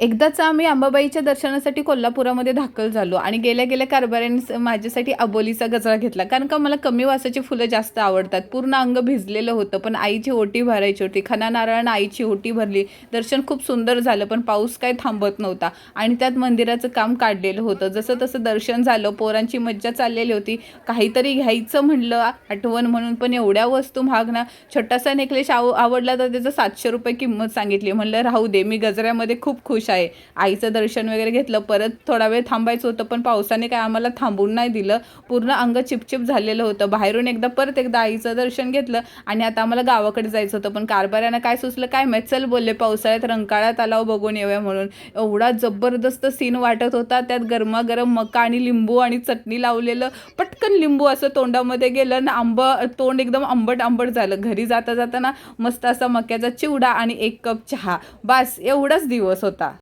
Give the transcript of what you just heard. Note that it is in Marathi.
एकदाच आम्ही अंबाबाईच्या दर्शनासाठी कोल्हापुरामध्ये दाखल झालो आणि गेल्या गेल्या कारभाऱ्याने माझ्यासाठी अबोलीचा गजरा घेतला. कारण का मला कमी वासाची फुलं जास्त आवडतात. पूर्ण अंग भिजलेलं होतं पण आईची ओटी भरायची होती. खना नारायण आईची ओटी भरली. दर्शन खूप सुंदर झालं पण पाऊस काय थांबत नव्हता. आणि त्यात मंदिराचं काम काढलेलं होतं. जसं तसं दर्शन झालं पोरांची मज्जा चाललेली होती. काहीतरी घ्यायचं म्हणलं आठवण म्हणून पण एवढ्या वस्तू महाग ना. छोटासा नेकलेश आव आवडला तर त्याचं सातशे रुपये किंमत सांगितली. म्हणलं राहू दे मी गजऱ्यामध्ये खूप खुश आहे. आईचं दर्शन वगैरे घेतलं परत थोडा वेळ थांबायचं होतं पण पावसाने काय आम्हाला थांबून नाही दिलं. पूर्ण अंग चिपचिप झालेलं होतं. बाहेरून एकदा परत एकदा आईचं दर्शन घेतलं आणि आता आम्हाला गावाकडे जायचं होतं. पण कारभाऱ्यानं काय सुचलं काय माहीत? चल बोलले पावसाळ्यात रंकाळा तलाव बघून येऊया म्हणून. एवढा जबरदस्त सीन वाटत होता. त्यात गरमागरम मका आणि लिंबू आणि चटणी लावलेलं. पटकन लिंबू असं तोंडामध्ये गेलं ना आंब तोंड एकदम आंबट आंबट झालं. घरी जाता जाताना मस्त असा मक्याचा चिवडा आणि एक कप चहा. बास एवढाच दिवस होता.